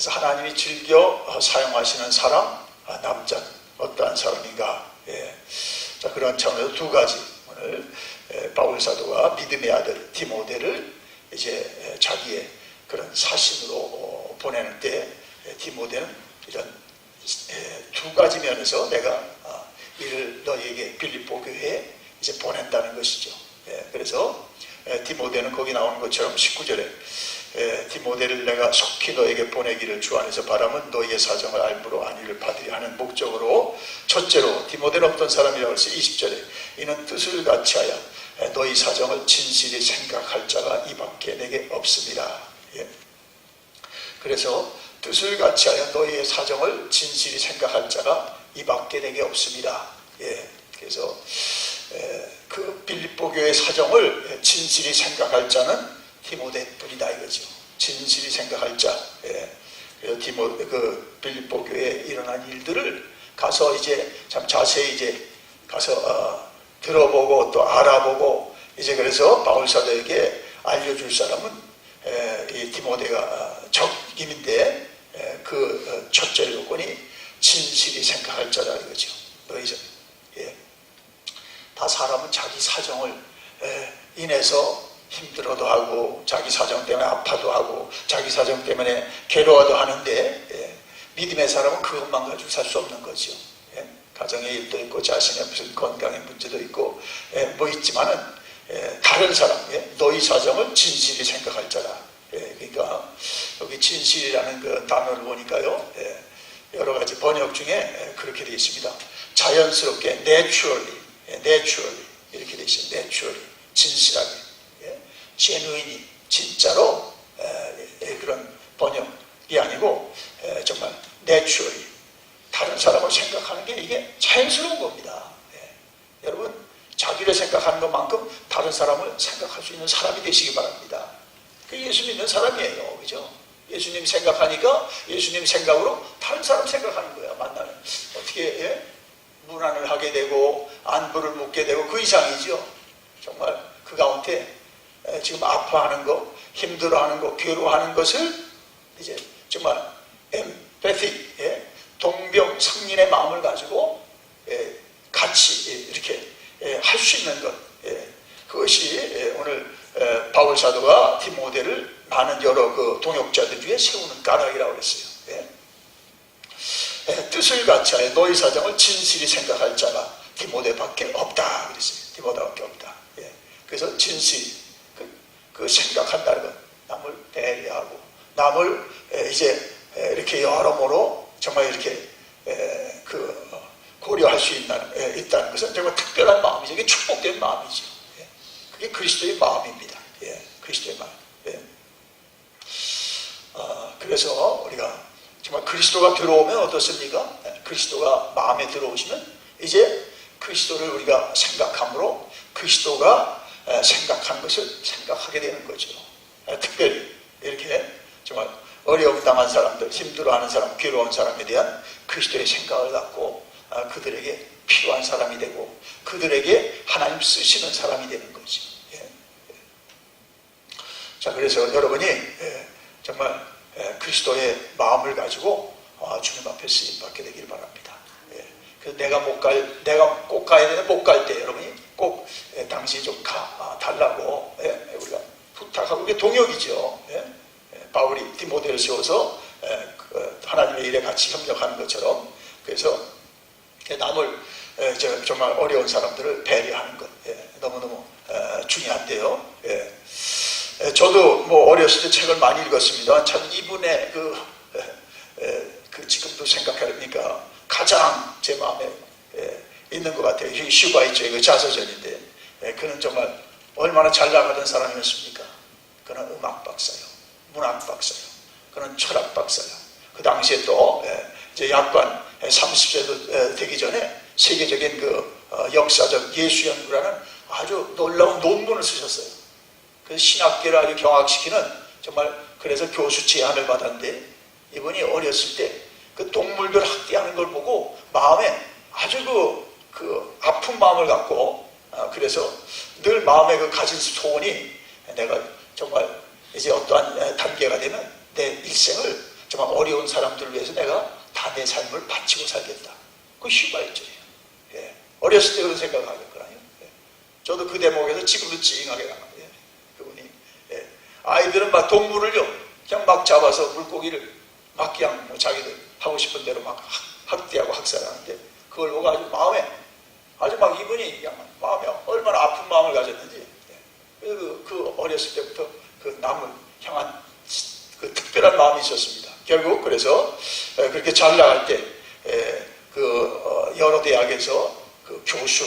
그래서 하나님이 즐겨 사용하시는 사람, 아, 남자 어떠한 사람인가. 예. 자 그런 차원에서 두 가지 오늘 에, 바울 사도가 믿음의 아들 디모데를 이제 에, 자기의 그런 사신으로 어, 보내는 때 에, 디모데는 이런 에, 두 가지 면에서 내가 아, 이를 너에게 빌립보 교회에 이제 보낸다는 것이죠. 예, 그래서 에, 디모데는 거기 나오는 것처럼 19절에 에, 디모데를 내가 속히 너에게 보내기를 주 안에서 바람은 너희의 사정을 알므로 안위를 받으려 하는 목적으로 첫째로 디모데는 어떤 사람이라고 해서 20절에 이는 뜻을 같이 하여 에, 너희 사정을 진실히 생각할 자가 이 밖에 내게 없습니다. 예. 그래서 뜻을 같이 하여 너희의 사정을 진실히 생각할 자가 이 밖에 내게 없습니다. 예. 그래서 에, 그 빌립보 교회 사정을 진실히 생각할 자는 디모데뿐이다 이거죠. 진실히 생각할 자. 예. 그래서 디모 그 빌립보 교회에 일어난 일들을 가서 이제 참 자세히 이제 가서 어, 들어보고 또 알아보고 이제 그래서 바울 사도에게 알려줄 사람은 에, 이 디모데가 적임인데 에, 그 어, 첫째 요건이 진실히 생각할 자다 이거죠. 너희 예. 다 사람은 자기 사정을 에, 인해서 힘들어도 하고 자기 사정 때문에 아파도 하고 자기 사정 때문에 괴로워도 하는데 예, 믿음의 사람은 그것만 가지고 살 수 없는 거죠. 예, 가정의 일도 있고 자신의 무슨 건강의 문제도 있고 예, 뭐 있지만은 예, 다른 사람 예, 너희 사정을 진실히 생각할 자라. 예, 그러니까 여기 진실이라는 그 단어를 보니까요. 예, 여러 가지 번역 중에 예, 그렇게 되어 있습니다. 자연스럽게 naturally, 예, naturally 이렇게 되어 있어요. naturally 진실하게. 예, genuinely 진짜로 그런 번역이 아니고 에, 정말 naturally 다른 사람을 생각하는 게 이게 자연스러운 겁니다. 예. 여러분 자기를 생각하는 것만큼 다른 사람을 생각할 수 있는 사람이 되시기 바랍니다. 그 예수 믿는 사람이에요, 그죠? 예수님 생각하니까 예수님 생각으로 다른 사람 생각하는 거야 만나면 어떻게 예? 문안을 하게 되고 안부를 묻게 되고 그 이상이죠. 정말 그 가운데 에, 지금 아파하는 거, 힘들어하는 거, 괴로워하는 것을 이제 정말 엠패티, 예, 동병 상린의 마음을 가지고 예, 같이 예, 이렇게 할수 있는 것, 예, 그것이 예, 오늘 에, 바울 사도가 디모데를 많은 여러 그 동역자들 중에 세우는 까닭이라고 그랬어요. 예. 에, 뜻을 같이 하여 너희 사정을 진실히 생각할 자가 디모데밖에 없다 그랬어요. 디모데밖에 없다. 예. 그래서 진실 그, 그 생각한다는 것 남을 배려하고 남을 에, 이제 에, 이렇게 여러모로 정말 이렇게 에, 그 고려할 수 있다는, 에, 있다는 것은 정말 특별한 마음이죠. 이게 축복된 마음이죠. 예. 그게 그리스도의 마음입니다. 예. 그리스도의 마음. 예. 어, 그래서 우리가 정말 그리스도가 들어오면 어떻습니까? 예, 그리스도가 마음에 들어오시면 이제 그리스도를 우리가 생각함으로 그리스도가 에, 생각한 것을 생각하게 되는 거죠. 에, 특별히 이렇게 정말 어려움 당한 사람들, 힘들어하는 사람, 괴로운 사람에 대한 그리스도의 생각을 갖고 아, 그들에게 필요한 사람이 되고 그들에게 하나님 쓰시는 사람이 되는 거죠. 예. 예. 자, 그래서 여러분이 예, 정말 예, 그리스도의 마음을 가지고 아, 주님 앞에 쓰임 받게 되길 바랍니다. 예. 그래서 내가 못 갈, 내가 꼭 가야 되는데 못갈 때 여러분이 꼭 예, 당신이 좀 가, 아, 달라고 예, 우리가 부탁하고 그게 동역이죠. 예. 예, 바울이 디모데를 세워서 예, 그 하나님의 일에 같이 협력하는 것처럼 그래서 남을 정말 어려운 사람들을 배려하는 것 예, 너무너무 에, 중요한데요. 예. 에, 저도 뭐 어렸을 때 책을 많이 읽었습니다. 참 이분의 그, 그 지금도 생각해보니까 가장 제 마음에 에, 있는 것 같아요. 휴가 있죠. 이거 자서전인데 에, 그는 정말 얼마나 잘 나가던 사람이었습니까? 그는 음악 박사요, 문학 박사요, 그는 철학 박사요. 그 당시에 또 에, 이제 약관 30세도 되기 전에 세계적인 그 어, 역사적 예수 연구라는 아주 놀라운 논문을 쓰셨어요. 그 신학계를 아주 경악시키는 정말 그래서 교수 제안을 받았는데 이분이 어렸을 때 그 동물들 학대하는 걸 보고 마음에 아주 그, 그 아픈 마음을 갖고 아, 그래서 늘 마음에 그 가진 소원이 내가 정말 이제 어떠한 단계가 되면 내 일생을 정말 어려운 사람들을 위해서 내가 다 내 삶을 바치고 살겠다. 그 휴가일절이에요. 예. 어렸을 때 그런 생각을 하겠거든요. 예. 저도 그 대목에서 지금도 찡하게 나가요. 예. 그분이. 예. 아이들은 막 동물을요, 그냥 막 잡아서 물고기를 막 그냥 뭐 자기들 하고 싶은 대로 막 학- 학대하고 학살하는데 그걸 보고 아주 마음에 아주 막 이분이 마음에 얼마나 아픈 마음을 가졌는지 예. 그, 그 어렸을 때부터 그 남을 향한 그 특별한 마음이 있었습니다. 결국 그래서 에, 그렇게 잘 나갈 때 그 여러 대학에서 그 교수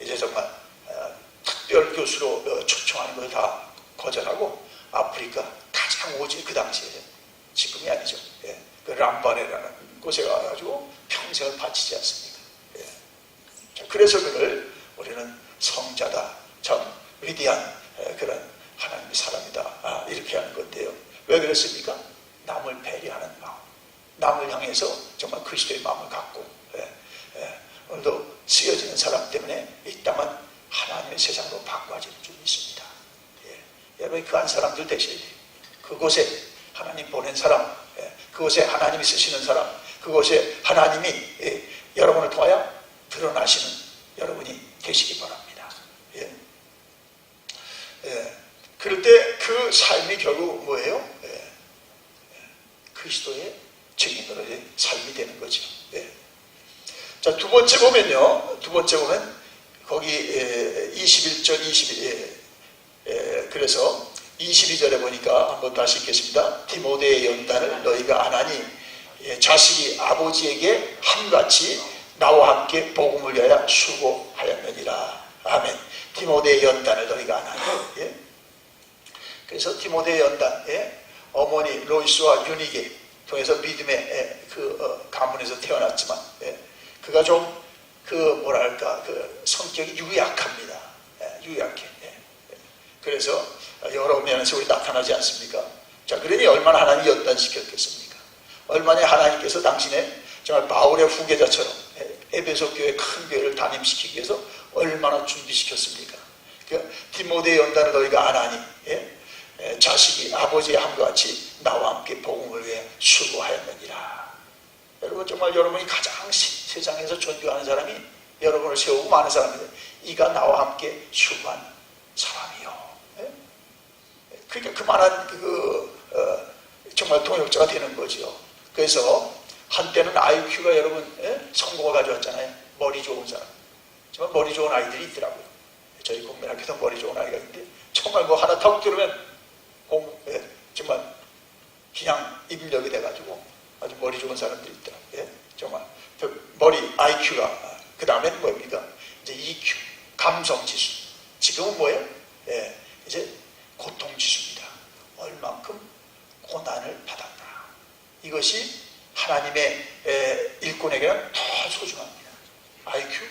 이제 정말 어, 특별 교수로 어, 초청하는 걸 다 거절하고 아프리카 가장 오지 그 당시에 지금이 아니죠. 예. 그 람바레라는 곳에 가가지고 평생을 바치지 않습니까? 그래서 그를 우리는 성자다, 참 위대한 에, 그런 하나님의 사람이다 아, 이렇게 하는 건데요. 왜 그랬습니까? 남을 배려하는 마음, 남을 향해서 정말 그리스도의 마음을 갖고 예, 예, 오늘도 쓰여지는 사람 때문에 이 땅은 하나님의 세상으로 바꿔지는 줄이 있습니다. 예, 여러분이 그한 사람들 돼요. 그곳에 하나님 보낸 사람, 예, 그곳에 하나님이 쓰시는 사람, 그곳에 하나님이 예, 여러분을 통하여 드러나시는 여러분이 되시기 바랍니다. 예. 예. 그럴 때 그 삶이 결국 뭐예요? 예. 예. 그리스도의 증인으로의 삶이 되는 거죠. 예. 자, 두 번째 보면요. 두 번째 보면 거기 예, 21절 22 예, 예, 그래서 22절에 보니까 한번 다시 읽겠습니다. 디모데의 연단을 너희가 안 하니 예, 자식이 아버지에게 함같이 나와 함께 복음을 위하여 수고하였느니라. 아멘. 디모데의 연단을 너희가 안 하니. 예? 그래서 디모데의 연단, 예? 어머니 로이스와 유니게 통해서 믿음의 예, 그 어, 가문에서 태어났지만 예, 그가 좀 그 뭐랄까 그 성격이 유약합니다. 예, 유약해. 예, 예. 그래서 여러 면에서 우리 나타나지 않습니까? 자, 그러니 얼마나 하나님이 연단시켰겠습니까? 얼마나 하나님께서 당신의 정말 바울의 후계자처럼 예, 에베소 교회 큰 교회를 담임시키기 위해서 얼마나 준비시켰습니까? 그 디모데의 연단을 너희가 안 하니 예? 예, 자식이 아버지의 함과 같이 나와 함께 복음을 위해 수고하였느니라. 여러분 정말 여러분이 가장 시- 세상에서 존경하는 사람이 여러분을 세우고 많은 사람인데 이가 나와 함께 수고한 사람이요. 예? 그러니까 그만한 그 어, 정말 동역자가 되는 거죠. 그래서 한때는 IQ가 여러분 예? 성공을 가져왔잖아요. 머리 좋은 사람. 정말 머리 좋은 아이들이 있더라고요. 저희 국민학교도 머리 좋은 아이가 있는데 정말 뭐 하나 턱 들으면 공 예, 정말 그냥 입력이 돼가지고 아주 머리 좋은 사람들이 있더라고요. 예, 정말 그 머리 IQ가 그 다음에는 뭡니까? 이제 EQ 감성 지수. 지금은 뭐예요? 예, 이제 고통 지수입니다. 얼만큼 고난을 받았나. 이것이 하나님의 에, 일꾼에게는 더 소중합니다. IQ,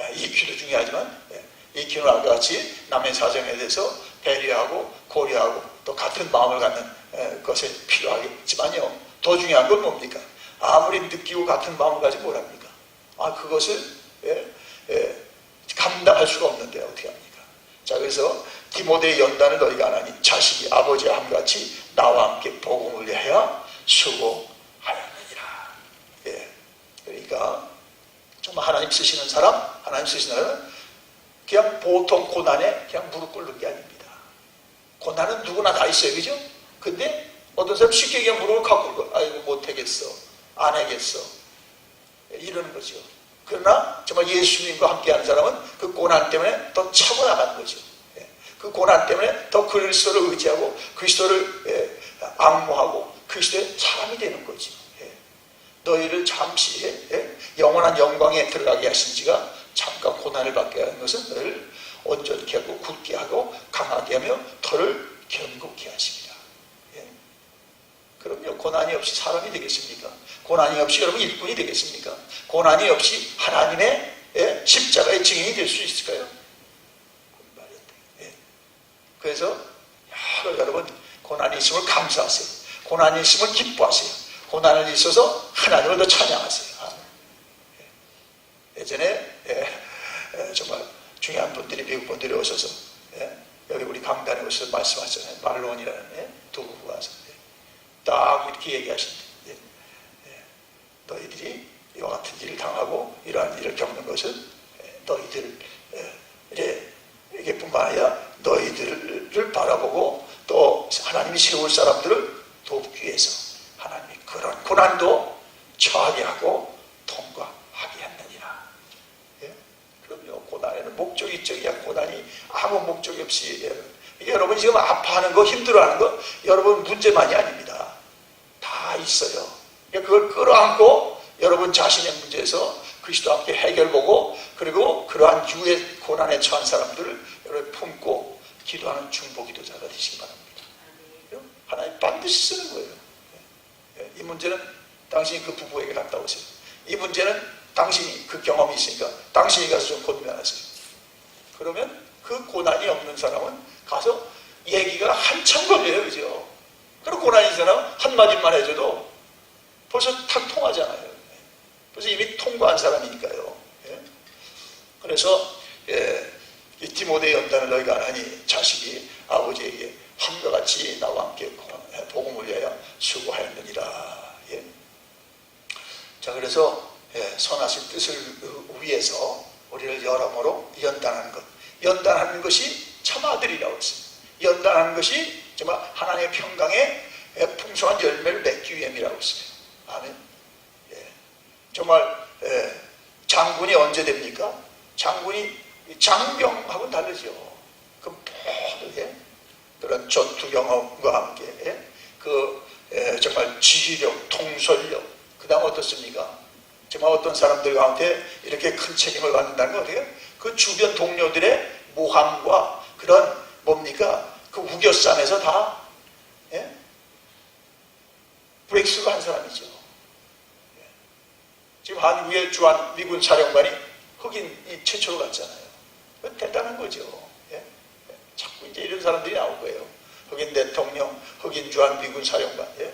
예, EQ도 중요하지만 예, EQ는 아까 같이 남의 사정에 대해서 배려하고 고려하고 또 같은 마음을 갖는 에, 것에 필요하겠지만요. 더 중요한 건 뭡니까? 아무리 느끼고 같은 마음을 가지고 뭐랍니까? 아 그것을 예, 예, 감당할 수가 없는데 어떻게 합니까? 자 그래서 디모데의 연단을 너희가 안 하니 자식이 아버지와 함같이 나와 함께 복음을 수고하였느니라. 예, 그러니까 정말 하나님 쓰시는 사람, 하나님 쓰시는 사람은 그냥 보통 고난에 그냥 무릎 꿇는 게 아닙니다. 고난은 누구나 다 있어요, 그죠? 근데 어떤 사람 쉽게 그냥 무릎을 갖고 아이고 못하겠어, 안 하겠어, 이러는 거죠. 그러나 정말 예수님과 함께하는 사람은 그 고난 때문에 더 차고 나가는 거죠. 예. 그 고난 때문에 더 그리스도를 의지하고 그리스도를 예, 악모하고 그리스도의 사람이 되는 거죠. 예. 너희를 잠시 예, 영원한 영광에 들어가게 하신 지가 잠깐 고난을 받게 하는 것은 너를 온전케 하고 굳게 하고 강하게 하며 털을 견고케 하십니다. 예. 그럼요 고난이 없이 사람이 되겠습니까? 고난이 없이 여러분 일꾼이 되겠습니까? 고난이 없이 하나님의 예, 십자가의 증인이 될 수 있을까요? 예. 그래서 여러, 여러분 고난이 있음을 감사하세요. 고난이 있음을 기뻐하세요. 고난을 있어서 하나님을 더 찬양하세요. 예. 예전에 예, 예, 정말 중요한 분들이 미국 분들이 오셔서 예, 여기 우리 강단에 오셔서 말씀하셨잖아요. 말론이라는 예, 두 부부가 와서 예, 딱 이렇게 얘기하신대. 예. 너희들이 이와 같은 일을 당하고 이러한 일을 겪는 것은 예, 너희들 예, 이게 뿐만 아니라 너희들을 바라보고 또 하나님이 세울 사람들을 돕기 위해서 하나님이 그런 고난도 처하게 하고 통과하게 했느니라. 예? 그럼요. 고난에는 목적이 있적이야. 고난이 아무 목적이 없이 예. 여러분 지금 아파하는 거 힘들어하는 거 여러분 문제만이 아닙니다. 다 있어요. 그러니까 그걸 끌어안고 여러분 자신의 문제에서 그리스도와 함께 해결 보고 그리고 그러한 유의 고난에 처한 사람들을 여러분 품고 기도하는 중보기도자가 되시기 바랍니다. 하나님 반드시 쓰는 거예요. 예, 이 문제는 당신이 그 부부에게 갔다 오세요. 이 문제는 당신이 그 경험이 있으니까 당신이 가서 좀 고민하세요. 그러면 그 고난이 없는 사람은 가서 얘기가 한참 걸려요. 그죠? 그리고 고난이 사람은 한마디만 해줘도 벌써 탁 통하잖아요. 그래서 이미 통과한 사람이니까요. 예? 그래서 예, 이 디모데 연단을 너희가 안 하니 자식이 아버지에게 함과 같이 나와 함께 복음을 위하여 수고하였느니라. 예? 자 그래서 예, 선하신 뜻을 위해서 우리를 여러모로 연단하는 것. 연단하는 것이 참 아들이라고 했습니다. 연단하는 것이 정말 하나님의 평강에 예, 풍성한 열매를 맺기 위함이라고 했습니다. 아멘. 예. 정말 예, 장군이 언제 됩니까? 장군이 장병하고는 다르죠. 그런 전투 경험과 함께 예, 그 예, 정말 지휘력, 통솔력, 그 다음 어떻습니까? 정말 어떤 사람들 가운데 이렇게 큰 책임을 받는다는 거 어때요? 그 주변 동료들의 모함과 그런 뭡니까? 그 우겨쌈에서 다 예? 브레이크스가 한 사람이죠. 예. 지금 한국의 주한 미군 사령관이 흑인 이 최초로 갔잖아요. 대단한 거죠. 자꾸 이제 이런 사람들이 나올 거예요. 흑인 대통령, 흑인 주한 미군 사령관. 예?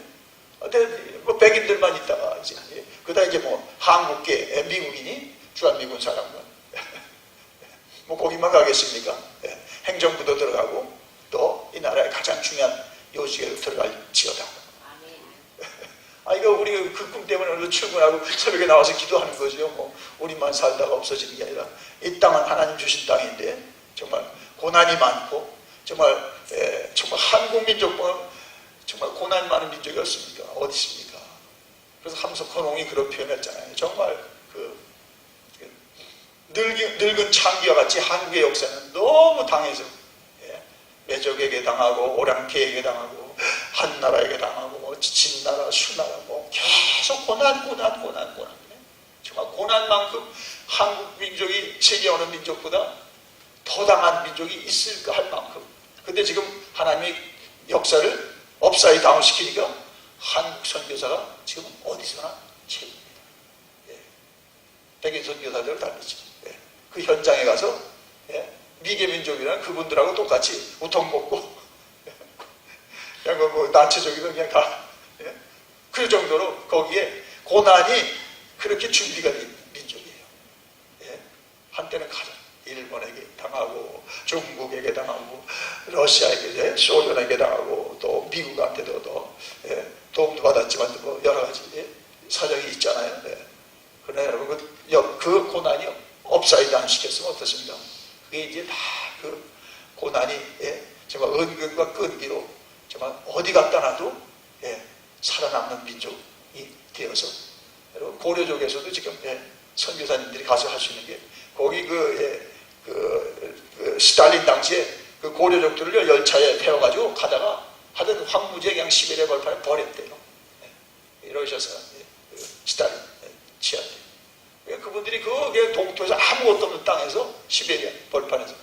어때, 뭐 백인들만 있다가 이제, 예? 그다 이제 뭐 한국계 예, 미국인이 주한 미군 사령관. 뭐 거기만 가겠습니까? 예. 행정부도 들어가고 또 이 나라의 가장 중요한 요직에 들어갈 지어다. 아, 이거 우리 그 꿈 때문에 오늘 출근하고 새벽에 나와서 기도하는 거죠. 뭐, 우리만 살다가 없어지는 게 아니라, 이 땅은 하나님 주신 땅인데, 정말 고난이 많고, 정말, 에, 정말 한국 민족은 정말 고난이 많은 민족이었습니까? 어디 있습니까? 그래서 함석헌 홍이 그런 표현했잖아요. 정말 그, 그 늙은, 늙은 창기와 같이 한국의 역사는 너무 당해서, 예, 매족에게 당하고, 오랑캐에게 당하고, 한 나라에게 당하고 뭐 지친 나라 수나라 뭐 계속 고난 고난 고난 고난 정말 고난만큼 한국 민족이 세계 어느 민족보다 더 당한 민족이 있을까 할 만큼 근데 지금 하나님이 역사를 업사이 다운 시키니까 한국 선교사가 지금 어디서나 최고입니다. 예. 백인 선교사들을 다르죠. 예. 그 현장에 가서 예. 미개 민족이라는 그분들하고 똑같이 우통 먹고 그냥 뭐, 뭐 난체적이면 그냥 다. 예? 그 정도로 거기에 고난이 그렇게 준비가 된 민족이에요. 예? 한때는 가장 일본에게 당하고 중국에게 당하고 러시아에게 소련에게 당하고 또 미국한테도 또 예? 도움도 받았지만 뭐 여러 가지 예? 사정이 있잖아요. 예. 그러나 여러분 그, 그 고난이 업사이드 안 시켰으면 어떻습니까? 그게 이제 다 그 고난이 예? 정말 은근과 끈기로 정말 어디 갖다 놔도 예, 살아남는 민족이 되어서 여러분 고려족에서도 지금 예, 선교사님들이 가서 할 수 있는 게 거기 그, 예, 그, 그 스탈린 당시에 그 고려족들을 열차에 태워가지고 가다가 하던 황무지에 그냥 시베리아 벌판에 버렸대요. 예, 이러셔서 예, 그 스탈린 예, 그러니까 그분들이 그 동토에서 아무것도 없는 땅에서 시베리아 벌판에서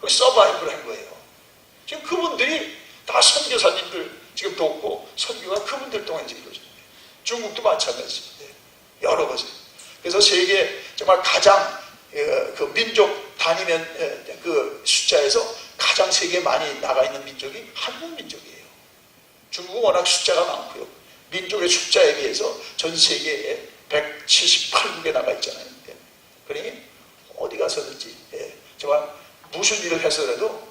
그 서바이브를 한 거예요. 지금 그분들이 다 선교사님들 지금 돕고 선교가 그분들 동안에 이루어집니다. 중국도 마찬가지. 네. 여러 곳에. 그래서 세계 정말 가장 그 민족 다니면 그 숫자에서 가장 세계에 많이 나가 있는 민족이 한국 민족이에요. 중국은 워낙 숫자가 많고요. 민족의 숫자에 비해서 전 세계에 178국에 나가 있잖아요. 예. 그러니 어디 가서든지 예. 정말 무슨 일을 해서라도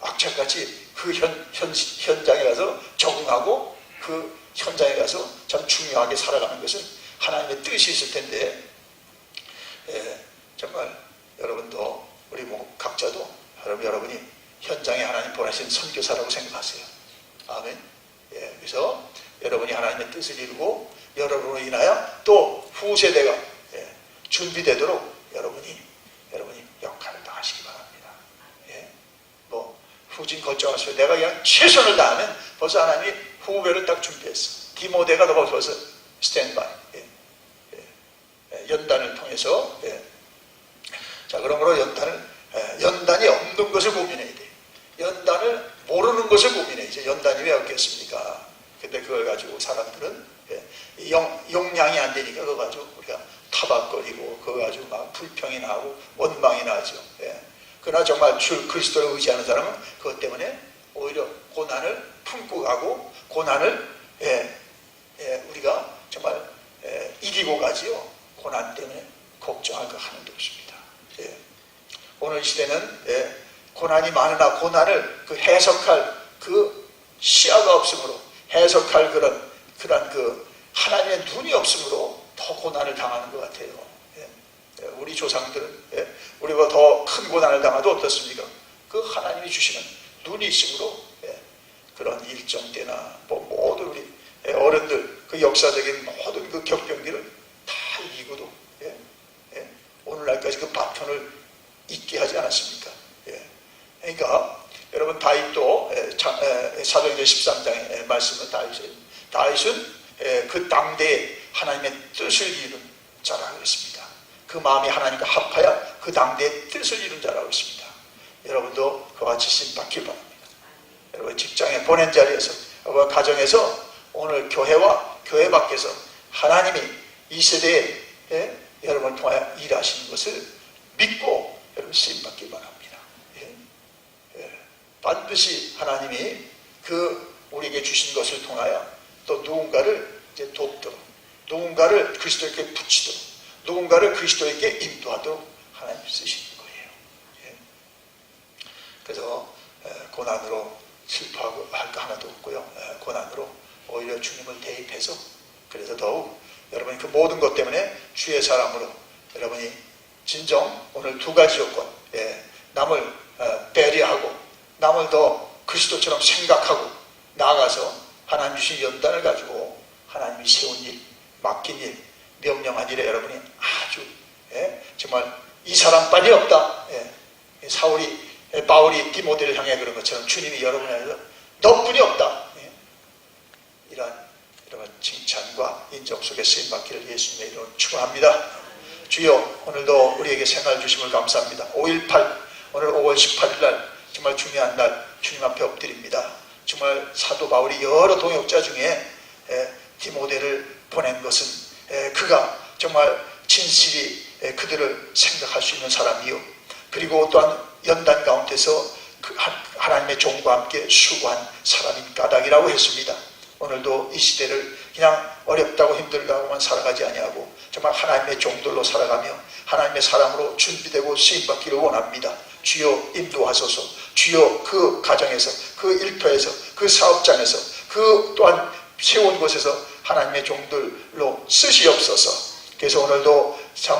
악착같이 그 현, 현, 현장에 가서 적응하고 그 현장에 가서 참 중요하게 살아가는 것은 하나님의 뜻이 있을 텐데 예, 정말 여러분도 우리 뭐 각자도 여러분 여러분이 현장에 하나님 보내신 선교사라고 생각하세요. 아멘. 예, 그래서 여러분이 하나님의 뜻을 이루고 여러분으로 인하여 또 후세대가 예, 준비되도록 여러분이 여러분이 역할을 다하시기 바랍니다. 예, 뭐 후진 걱정하시고 내가 그냥 최선을 다하면 벌써 하나님이 후배를 딱 준비했어. 디모데가 너 벌써 스탠바이. 예, 예, 예, 연단을 통해서 예. 자 그러므로 연단을 예, 연단이 없는 것을 고민해야 돼. 연단을 모르는 것을 고민해야죠. 연단이 왜 없겠습니까? 근데 그걸 가지고 사람들은 예, 이 용, 용량이 안 되니까 그거 가지고 우리가 타박거리고 그거 가지고 막 불평이 나고 원망이 나죠. 예. 그러나 정말 주 그리스도를 의지하는 사람은 그것 때문에 오히려 고난을 품고 가고 고난을 예, 예, 우리가 정말 예, 이기고 가지요. 고난 때문에 걱정할 거 없습니다. 예. 오늘 시대는 예, 고난이 많으나 고난을 그 해석할 그 시야가 없으므로 해석할 그런 그런 그 하나님의 눈이 없으므로 더 고난을 당하는 것 같아요. 예. 예, 우리 조상들은 예, 우리가 더큰 고난을 당하도 어떻습니까? 그 하나님이 주시는 눈이 있으므로 예, 그런 일정 때나 뭐 모든 우리 예, 어른들 그 역사적인 모든 그 격병들을 다 이기고도 예, 예, 오늘날까지 그 바톤을 잊게 하지 않았습니까? 예. 그러니까 여러분 다윗도 사도행전 13장의 말씀은 다윗은 다윗은 에, 그 당대에 하나님의 뜻을 이룬 자라고 했습니다. 그 마음이 하나님과 합하여 그 당대의 뜻을 이룬 자라고 했습니다. 여러분도 그와 같이 신받길 바랍니다. 여러분 직장에 보낸 자리에서 여러분 가정에서 오늘 교회와 교회 밖에서 하나님이 이 세대에 예, 여러분을 통하여 일하시는 것을 믿고 여러분 쓰임받길 바랍니다. 반드시 하나님이 그 우리에게 주신 것을 통하여 또 누군가를 이제 돕도록 누군가를 그리스도에게 붙이도록 누군가를 그리스도에게 인도하도록 하나님 쓰시는 거예요. 예. 그래서 에, 고난으로 슬퍼하고 할 거 하나도 없고요. 에, 고난으로 오히려 주님을 대입해서 그래서 더욱 여러분이 그 모든 것 때문에 주의 사람으로 여러분이 진정 오늘 두 가지 요건 예, 남을 어, 남을 더 그리스도처럼 생각하고 나아가서 하나님 주신 연단을 가지고 하나님이 세운 일, 맡긴 일, 명령한 일에 여러분이 아주 예, 정말 이 사람뿐이 없다. 예, 사울이 예, 바울이 디모데를 향해 그런 것처럼 주님이 여러분에게 너뿐이 없다. 예, 이러한 이런 칭찬과 인정 속에 쓰임 받기를 예수님의 이름으로 축원합니다. 주여 오늘도 우리에게 생활 주심을 감사합니다. 5.18 오늘 5월 18일 날 정말 중요한 날 주님 앞에 엎드립니다. 정말 사도 바울이 여러 동역자 중에 에, 디모데를 보낸 것은 에, 그가 정말 진실이 에, 그들을 생각할 수 있는 사람이요. 그리고 또한 연단 가운데서 그 하- 하나님의 종과 함께 수고한 사람인 까닭이라고 했습니다. 오늘도 이 시대를 그냥 어렵다고 힘들다고만 살아가지 아니하고 정말 하나님의 종들로 살아가며 하나님의 사람으로 준비되고 쓰임받기를 원합니다. 주여 인도하소서. 주여 그 가정에서 그 일터에서 그 사업장에서 그 또한 세운 곳에서 하나님의 종들로 쓰시옵소서. 그래서 오늘도 참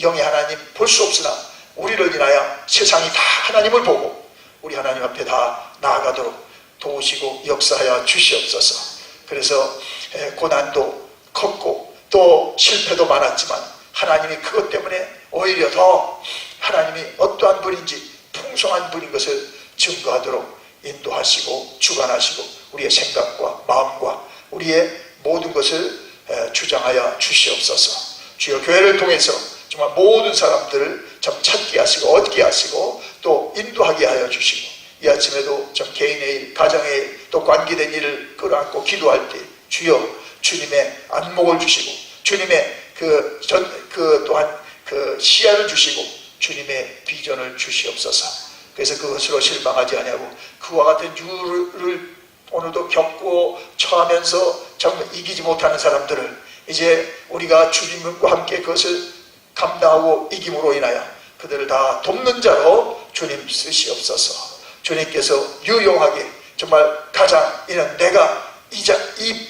영의 하나님 볼 수 없으나 우리를 인하여 세상이 다 하나님을 보고 우리 하나님 앞에 다 나아가도록 도우시고 역사하여 주시옵소서. 그래서 에, 고난도 컸고 또 실패도 많았지만 하나님이 그것 때문에 오히려 더 하나님이 어떠한 분인지 풍성한 분인 것을 증거하도록 인도하시고 주관하시고 우리의 생각과 마음과 우리의 모든 것을 에, 주장하여 주시옵소서. 주여 교회를 통해서 정말 모든 사람들을 참 찾게 하시고 얻게 하시고 또 인도하게 하여 주시고 이 아침에도 좀 개인의 일, 가정의 일, 또 관계된 일을 끌어안고 기도할 때 주여 주님의 안목을 주시고 주님의 그 전 그 또한 그 시야를 주시고 주님의 비전을 주시옵소서. 그래서 그것으로 실망하지 아니하고 그와 같은 유를 오늘도 겪고 처하면서 정말 이기지 못하는 사람들을 이제 우리가 주님과 함께 그것을 감당하고 이김으로 인하여 그들을 다 돕는 자로 주님 쓰시옵소서. 주님께서 유용하게 정말 가장 이는 내가 이자 이,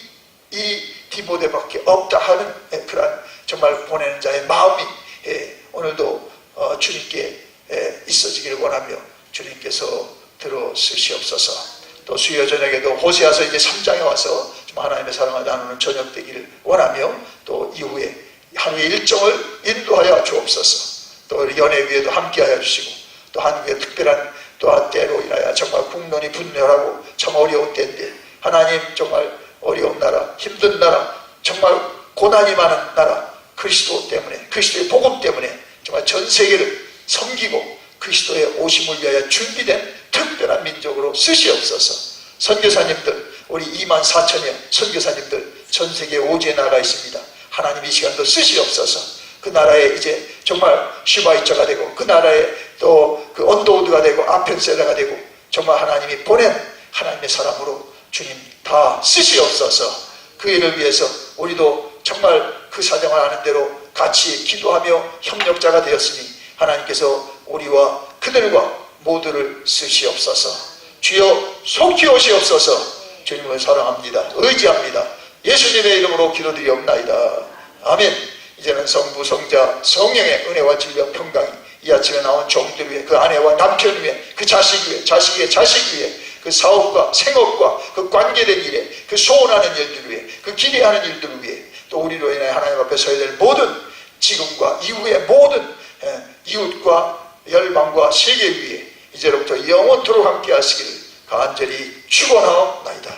이 디모데밖에 없다 하는 그런 정말 보내는 자의 마음이 예, 오늘도 어, 주님께 예, 있어지기를 원하며 주님께서 들어쓰시옵소서. 또 수요 저녁에도 호세아서 이제 3장에 와서 좀 하나님의 사랑을 나누는 저녁 되기를 원하며 또 이후에 하루의 일정을 인도하여 주옵소서. 또 연애 위에도 함께하여 주시고 또 한국의 특별한 또 때로 인하여 정말 국론이 분열하고 참 어려운 때인데 하나님 정말 어려운 나라 힘든 나라 정말 고난이 많은 나라 그리스도 때문에 그리스도의 복음 때문에 정말 전 세계를 섬기고 그리스도의 오심을 위하여 준비된 특별한 민족으로 쓰시옵소서. 선교사님들 우리 2만 4천여 선교사님들 전 세계 오지에 나가 있습니다. 하나님 이 시간도 쓰시옵소서. 그 나라에 이제 정말 슈바이처가 되고 그 나라에 또 그 언더우드가 되고 아펜셀라가 되고 정말 하나님이 보낸 하나님의 사람으로 주님 다 쓰시옵소서. 그 일을 위해서 우리도 정말 그 사정을 아는 대로 같이 기도하며 협력자가 되었으니 하나님께서 우리와 그들과 모두를 쓰시옵소서. 주여 속히 오시옵소서. 주님을 사랑합니다. 의지합니다. 예수님의 이름으로 기도드리옵나이다. 아멘. 이제는 성부, 성자, 성령의 은혜와 진리와 평강이 이 아침에 나온 종들 위해 그 아내와 남편 위해 그 자식 위해 자식의 자식 위해 그 사업과 생업과 그 관계된 일에 그 소원하는 일들 위해 그 기대하는 일들 위해 또 우리로 인해 하나님 앞에 서야 될 모든 지금과 이후의 모든 예, 이웃과 열방과 세계 위에 이제로부터 영원토록 함께 하시기를 간절히 축원하옵나이다.